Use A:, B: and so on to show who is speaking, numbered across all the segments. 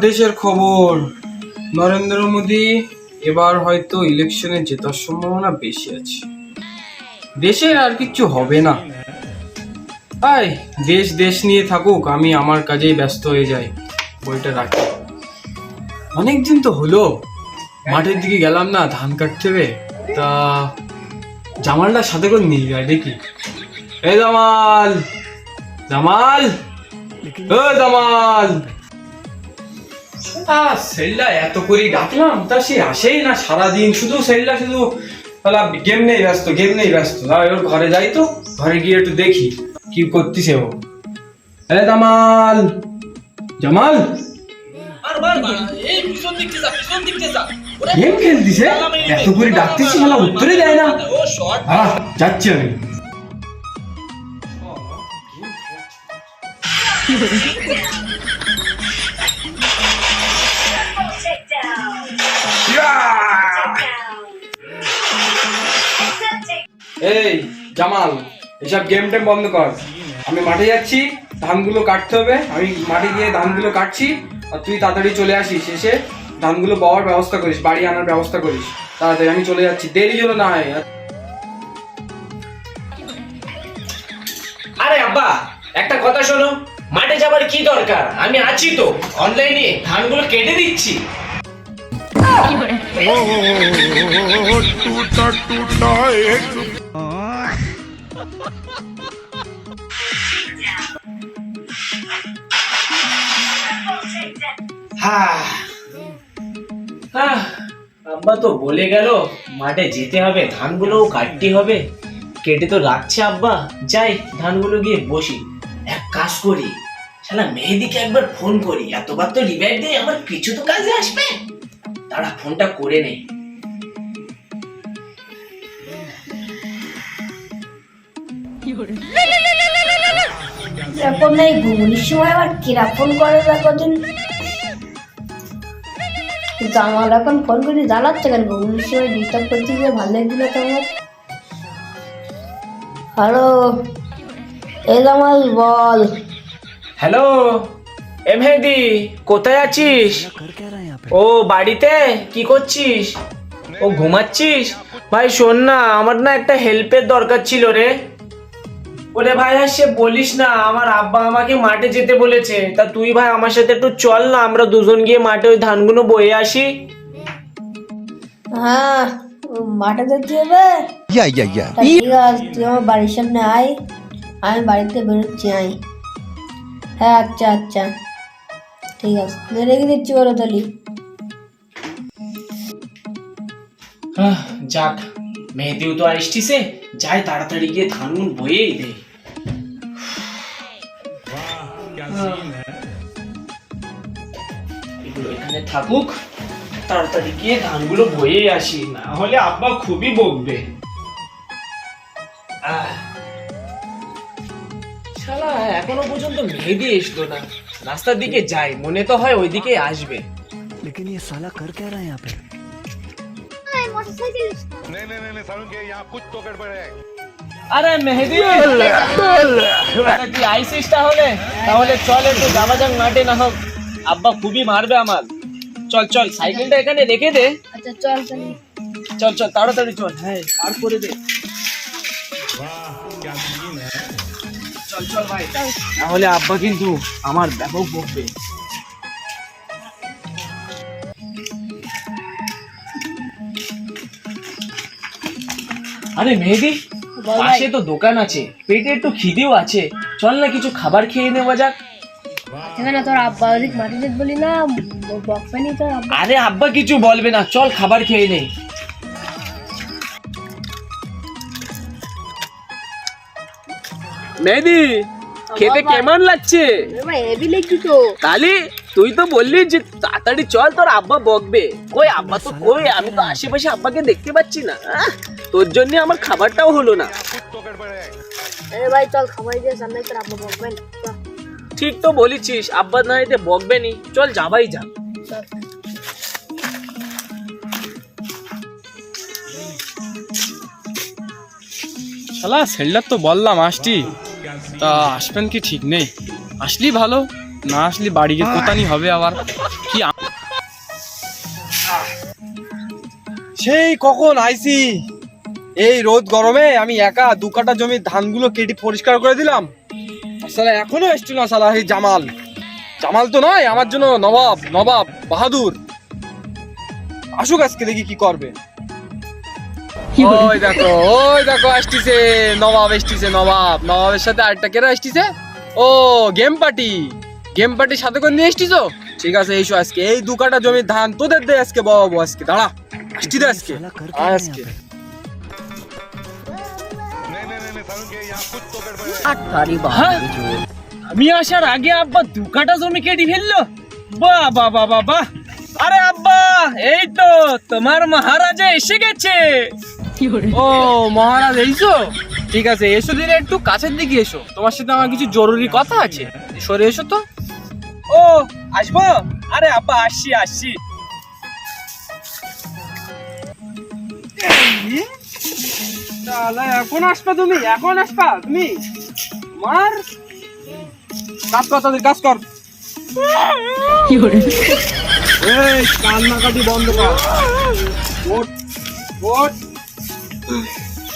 A: দেশের খবর। নরেন্দ্র মোদী, এবার হয়তো ইলেকশনে জেতার সম্ভাবনা বেশি আছে। দেশের আর কিচ্ছু হবে না। তাই দেশ দেশ নিয়ে থাকুক, আমি আমার কাজেই ব্যস্ত হয়ে যাই। বইটা রাখি। অনেকদিন তো হলো, মাঠের দিকে গেলাম না, ধান কাটতে হবে। তা জামালটা সাথে করে নিয়ে যায় দেখি। এই জামাল! জামাল! ও জামাল! আহ, সেল্লা এত করে ডাকলাম তা সে আসেই না সারাদিন শুধু সেল্লা শুধু বলা গেম নেই ব্যস্ত গেম নেই ব্যস্ত। তাই ওর ঘরে যাই তো ঘরে গিয়ে একটু দেখি কি করতেছে ও। এ জামাল জামাল। গেম খেলতিছে? এত করে ডাকতেছি শালা উত্তরে দেয় না। যাচ্ছি আমি। এই জামাল এসব গেম টেম বন্ধ কর আমি মাঠে যাচ্ছি ধানগুলো কাটতে হবে আমি মাঠে গিয়ে ধানগুলো কাটছি আর তুই তাড়াতাড়ি চলে আসিস এসে ধানগুলো পাওয়ার ব্যবস্থা করিস বাড়ি আনার ব্যবস্থা করিস তাড়াতাড়ি আমি চলে যাচ্ছি দেরি হলো না হয়
B: আরে আব্বা একটা কথা শোনো মাঠে যাবার কি দরকার আমি আছি তো অনলাইনে ধানগুলো কেটে দিচ্ছি
C: ও টুটা
B: টুটা এক আব্বা তো বলে গেল, মাঠে যেতে হবে ধানগুলোও কাটতে হবে। কেটে তো রাখছে আব্বা। যাই, ধানগুলো গিয়ে বসি। এক কাজ করি, শালা মেহেদিকে একবার ফোন করি। এতবার তো রিভাইভ দেয় আমার কিছু তো কাজে আসবে। তারা ফোনটা করে নেই।
D: এরকম নেই ঘুগনির সময় আবার কিরা ফোন করে কদিন? জামাল এখন ফোন করে জ্বালাচ্ছে কেন ঘুগনির সময় ডিস্টার্ব করতে গিয়ে ভালো লাগছিল তো আমার। হ্যালো এ জামাল বল।
B: হ্যালো এ মেহেদি কোথায় আছিস? ও বাড়িতে? কি করছিস? ও ঘুমাচ্ছিস? ভাই শোন না আমার না একটা হেল্পের দরকার ছিল রে। ওরে ভাই আর সে বলিস না আমার আব্বা আমাকে মাঠে যেতে বলেছে। তা তুই ভাই আমার সাথে একটু চল না আমরা দুজন গিয়ে মাঠে ওই ধানগুলো বয়ে আসি।
D: হ্যাঁ মাঠে যেতে হবে?
C: ইয়া ইয়া
D: ইয়া ঠিক আছে তুই আমার বাড়ির সামনে আয় আমি বাড়িতে বেরোচ্ছি আই হ্যাঁ আচ্ছা আচ্ছা। ঠিক আছে তুই রেখে দিচ্ছি বলো তাহলে
B: যাক। মেহেদিও তো আসছিসে যাই তাড়াতাড়ি গিয়ে ধানগুলো বয়েই দে এগুলো এখানে থাকুক তাড়াতাড়ি গিয়ে ধানগুলো বয়ে আসি না হলে আব্বা খুবই বকবে আহ। শালা এখনো পর্যন্ত মেহেদি এসলো না রাস্তার দিকে যাই মনে তো হয় ওইদিকে আসবে
E: लेकिन ये साला कर क्या रहा है यहाँ पे
C: नहीं नहीं नहीं सारुण के यहाँ कुछ तो गड़बड़ है
B: আরে মেহেদি আরে তুই আইসিস তাহলে তাহলে চল একটু যাওয়া যাক মাঠে না হোক আব্বা খুবই মারবে আমার চল চল সাইকেলটা এখানে রেখে দে
D: আচ্ছা চল তাহলে
B: চল চল তাড়াতাড়ি চল হ্যাঁ আর করে দে চল চল ভাই তাহলে আব্বা কিন্তু আমার ব্যাপক বকবে আরে মেহেদি পাশে তো দোকান আছে পেটে একটু খিদেও আছে। চল না কিছু খাবার খেয়ে নেওয়া যাক।
D: সেখানে তোর আব্বা ওদিক বলি না বকবেনি তোর আব্বা।
B: আরে আব্বা কিছু বলবে না চল খাবার খেয়ে নে মেহেদি খেতে কেমন লাগছে?
D: ভাই হেভি লেগছি তো?
B: তাহলে তুই তো বললি যে তাড়াতাড়ি চল তোর আব্বা বকবে। কই আব্বা তো কই? আমি তো আশেপাশে আব্বাকে দেখতে পাচ্ছি না। তোর জন্য আমার খাবারটাও হলো না। ঠিক তো বলেছিস আব্বা না এতে বকবেনি চল যাবাই যা।
A: শালা সেল্ডার তো বললাম আসছি। তা আসবেন কি ঠিক নেই? আসলি ভালো না আসলি বাড়ি গিয়ে কোথানি হবে আবার। কি সেই কখন আইসি? এই রোদ গরমে আমি একা দু কাটা জমির ধানগুলো কেটে পরিষ্কার করে দিলাম। সালা এখনও এসছিল না সালা এই জামাল। জামাল তো নয় আমার জন্য নবাব নবাব বাহাদুর। আসুক আজকে দেখি কি করবে। ওই দেখো ওই দেখো নবাব আসতিছে নবাব। নবাবের সাথে আরেকটা কেরা আসতিছে? ও গেম পার্টি গেম পার্টির সাথে করে নিয়ে এসেছিস ঠিক আছে এইসো আজকে। এই দু কাটা জমির ধান তোদের দে আজকে বাবা আজকে। দাঁড়া আসছি তো আজকে। আজকে
B: আমি আসার আগে আব্বা দু কাটা জমি কেটে ফেলল। বাহ বাহ বাহ বাহ বাহ। আরে আব্বা এই তো তোমার মহারাজা এসে গেছে।
A: ও মহারাজ এইসো ঠিক আছে এসো দিলে একটু কাছের দিকে এসো। তোমার সাথে আমার কিছু জরুরি কথা আছে। সরে এসো তো।
B: ও আসব? আরে আব্বা আসছি আসছি।
A: তাহলে এখন আসবা তুমি এখন আসবা তুমি। মার। কাজ কর তাদের কাজ কর। এই কান্নাকাটি বন্ধ কর। ওঠ ওঠ।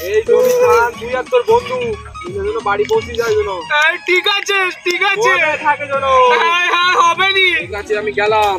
A: এই জমি ধান তুই আর তোর বন্ধু। দুজনে বাড়ি পৌঁছে যায় যেন।
B: ঠিক আছে ঠিক আছে।
A: থাকে যেন?
B: হ্যাঁ হ্যাঁ হবে নি।
A: ঠিক আছে আমি গেলাম।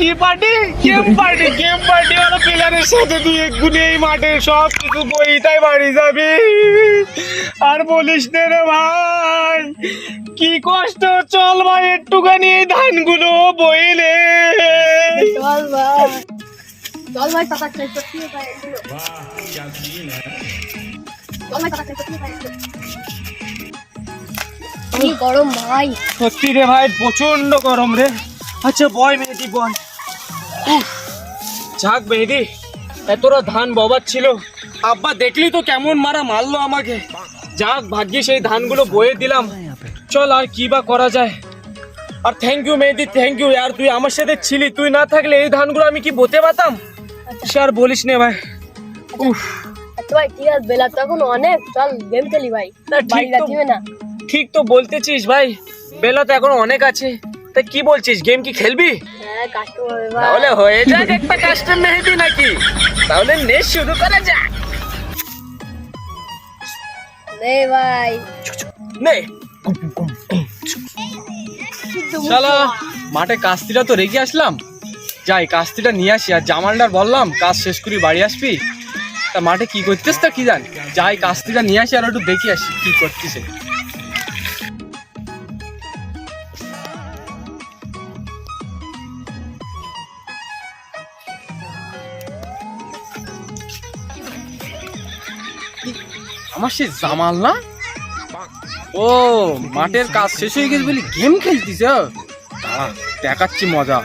B: কি party game party game party ওরা প্লেয়ারের সাথে তুই এক্ষুনি এই মাঠে সব কিছু বইটাই বাড়ি যাবি। আর বলিস নে রে ভাই কি কষ্ট চল ভাই একটুখানি এই ধানগুলো বইলে।
D: চল ভাই চল ভাই টাকা শেষ করতে ভাই চল ভাই টাকা শেষ করতে ভাই গরম ভাই।
B: সত্যি রে ভাই প্রচণ্ড গরম রে। আচ্ছা বয় মেয়েটি বয় যাক মেহেদি এতটা ধান ববাদ ছিল। আব্বা দেখলি তো কেমন মারা মারলো আমাকে। যাক ভাগ্যি সেই ধানগুলো বয়ে দিলাম। চল আর কি বা করা যায়। আর thank you Mehedi thank you আর তুই আমার সাথে ছিলি তুই না থাকলে এই ধানগুলো আমি কি বোতে পাতাম সে আর বলিস নে ভাই। উফ।
D: ভাই ঠিক আছে বেলা তখন অনেক। চল গেম খেলি ভাই।
B: ঠিক তো
D: না।
B: ঠিক তো বলতেছিস ভাই। বেলা তো এখন অনেক আছে। তা কি বলছিস গেম কি খেলবি? তাহলে হয়ে যাক একটা কাস্টম মেহেদি নাকি। তাহলে নে শুরু করা যাক।
D: নে ভাই।
B: নে।
A: শালা মাঠে কাস্তিটা তো রেখে আসলাম। যাই কাস্তিটা নিয়ে আসি আর জামালদার বললাম কাজ শেষ করি বাড়ি আসবি। তা মাঠে কি করতেছ তা কি জান? যাই কাস্তিটা নিয়ে আসি আর একটু দেখে আসি কি করতেছে। আমার সে জামাল না? ও মাঠের কাজ শেষ হয়ে গেছে বলে গেম খেলতিস দেখাচ্ছি মজা।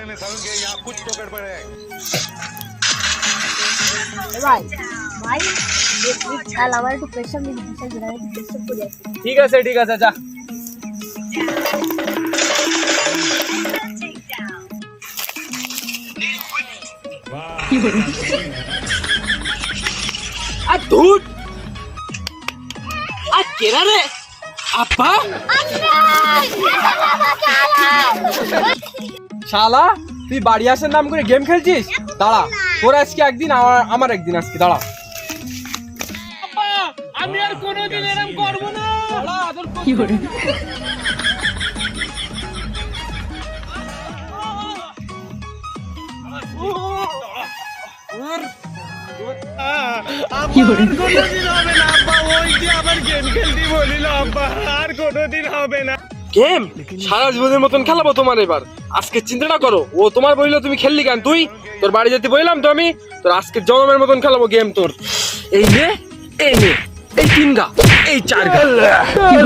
B: ঠিক আছে ঠিক আছে যা। আর ধুট কেরা রে? আপা
A: শালা তুই বাড়ি আসার নাম করে গেম খেলছিস? দাঁড়া তোর আজকে একদিন আমার আমার একদিন আজকে দাঁড়া।
B: আপা আমি আর কোনোদিন এরকম করব না।
A: যদি আবার গেম খেলতে বলিল আব্বা আর কোনোদিন হবে না গেম সারা জীবনের মতন খেলাবো তোমার এবার আজকে চিন্তা না করো ও তোমার বইলো তুমি খেললি কেন তুই তোর বাড়ি যেতে বললাম তো আমি তোর আজকে জনমের মতন খেলাবো গেম তোর এই যে এই নে এই তিন গা এই চার গা তুই